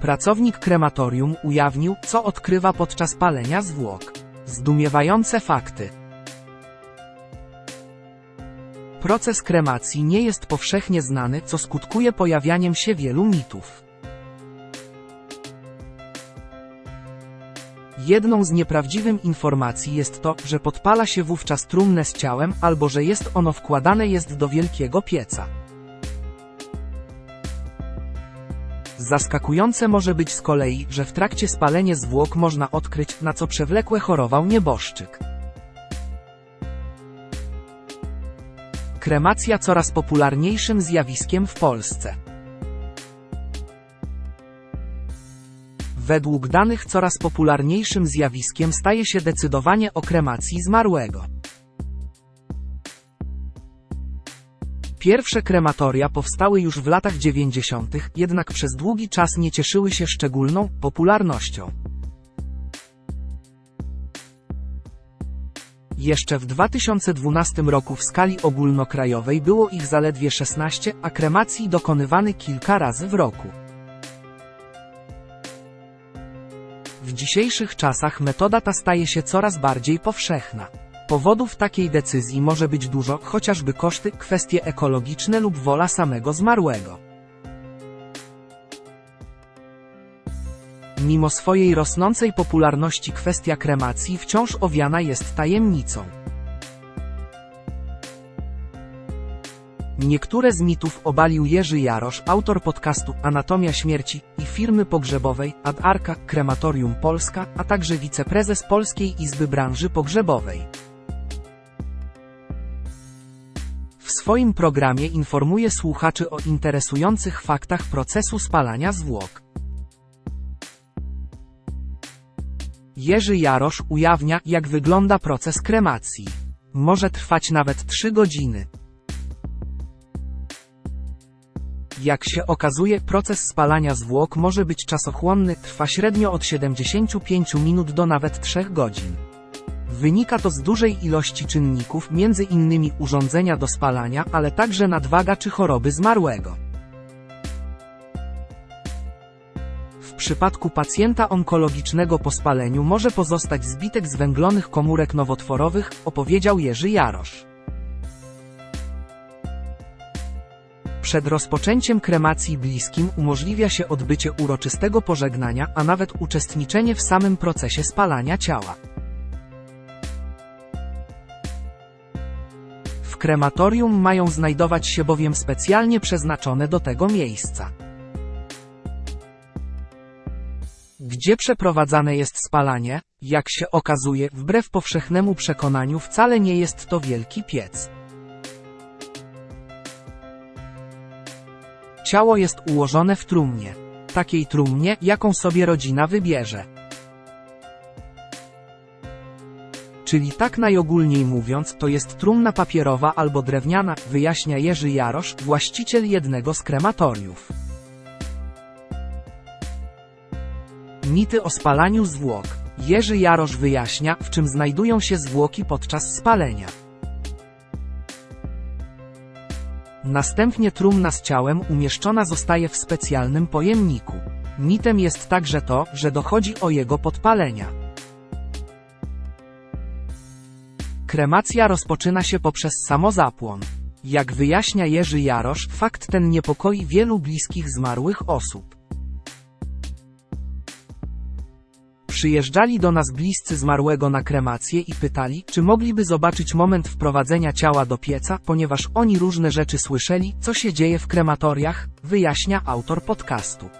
Pracownik krematorium ujawnił, co odkrywa podczas palenia zwłok. Zdumiewające fakty. Proces kremacji nie jest powszechnie znany, co skutkuje pojawianiem się wielu mitów. Jedną z nieprawdziwych informacji jest to, że podpala się wówczas trumnę z ciałem, albo że jest ono wkładane jest do wielkiego pieca. Zaskakujące może być z kolei, że w trakcie spalenia zwłok można odkryć, na co przewlekłe chorował nieboszczyk. Kremacja coraz popularniejszym zjawiskiem w Polsce. Według danych coraz popularniejszym zjawiskiem staje się decydowanie o kremacji zmarłego. Pierwsze krematoria powstały już w latach 90., jednak przez długi czas nie cieszyły się szczególną popularnością. Jeszcze w 2012 roku w skali ogólnokrajowej było ich zaledwie 16, a kremacji dokonywany kilka razy w roku. W dzisiejszych czasach metoda ta staje się coraz bardziej powszechna. Powodów takiej decyzji może być dużo, chociażby koszty, kwestie ekologiczne lub wola samego zmarłego. Mimo swojej rosnącej popularności kwestia kremacji wciąż owiana jest tajemnicą. Niektóre z mitów obalił Jerzy Jarosz, autor podcastu Anatomia Śmierci i firmy pogrzebowej Ad Arca Krematorium Polska, a także wiceprezes Polskiej Izby Branży Pogrzebowej. W swoim programie informuje słuchaczy o interesujących faktach procesu spalania zwłok. Jerzy Jarosz ujawnia, jak wygląda proces kremacji. Może trwać nawet 3 godziny. Jak się okazuje, proces spalania zwłok może być czasochłonny, trwa średnio od 75 minut do nawet 3 godzin. Wynika to z dużej ilości czynników, innymi urządzenia do spalania, ale także nadwaga czy choroby zmarłego. W przypadku pacjenta onkologicznego po spaleniu może pozostać zbitek zwęglonych komórek nowotworowych, opowiedział Jerzy Jarosz. Przed rozpoczęciem kremacji bliskim umożliwia się odbycie uroczystego pożegnania, a nawet uczestniczenie w samym procesie spalania ciała. Krematorium mają znajdować się bowiem specjalnie przeznaczone do tego miejsca. Gdzie przeprowadzane jest spalanie? Jak się okazuje, wbrew powszechnemu przekonaniu wcale nie jest to wielki piec. Ciało jest ułożone w trumnie. Takiej trumnie, jaką sobie rodzina wybierze. Czyli tak najogólniej mówiąc, to jest trumna papierowa albo drewniana, wyjaśnia Jerzy Jarosz, właściciel jednego z krematoriów. Mity o spalaniu zwłok. Jerzy Jarosz wyjaśnia, w czym znajdują się zwłoki podczas spalenia. Następnie trumna z ciałem umieszczona zostaje w specjalnym pojemniku. Mitem jest także to, że dochodzi o jego podpalenia. Kremacja rozpoczyna się poprzez samozapłon. Jak wyjaśnia Jerzy Jarosz, fakt ten niepokoi wielu bliskich zmarłych osób. Przyjeżdżali do nas bliscy zmarłego na kremację i pytali, czy mogliby zobaczyć moment wprowadzenia ciała do pieca, ponieważ oni różne rzeczy słyszeli, co się dzieje w krematoriach, wyjaśnia autor podcastu.